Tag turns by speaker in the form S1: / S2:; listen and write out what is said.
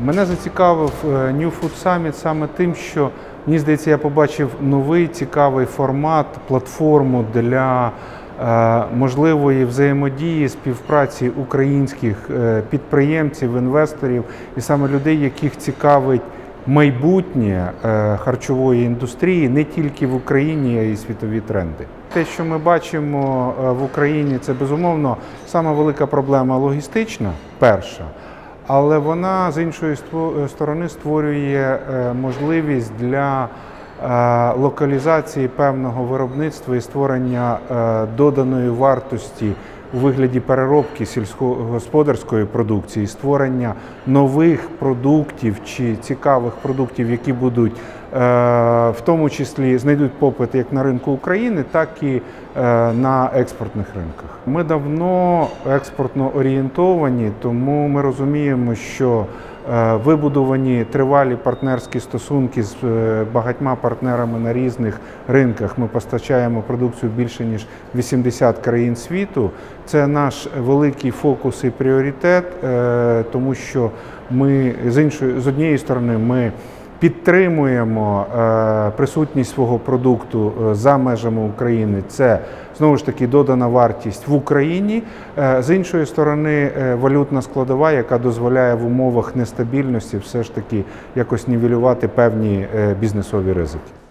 S1: Мене зацікавив е, New Food Summit саме тим, що мені здається, я побачив новий цікавий формат, платформу для е, можливої взаємодії, співпраці українських е, підприємців, інвесторів і саме людей, яких цікавить майбутнє харчової індустрії не тільки в Україні, а й світові тренди. Те, що ми бачимо в Україні, це безумовно сама велика проблема логістична, перша. Але вона з іншої ство- сторони створює е, можливість для е, локалізації певного виробництва і створення е, доданої вартості у вигляді переробки сільськогосподарської продукції, створення нових продуктів чи цікавих продуктів, які будуть е, в тому числі знайдуть попит як на ринку України, так і е, на експортних ринках. Ми давно експортно орієнтовані, тому ми розуміємо, що вибудовані тривалі партнерські стосунки з е, багатьма партнерами на різних ринках. Ми постачаємо продукцію більше ніж 80 країн світу. Це наш великий фокус і пріоритет, е, тому що ми з іншої з однієї сторони ми підтримуємо е, присутність свого продукту е, за межами України. Це знову ж таки додана вартість в Україні. Е, З іншої сторони, валютна складова, яка дозволяє в умовах нестабільності все ж таки якось нівелювати певні бізнесові ризики.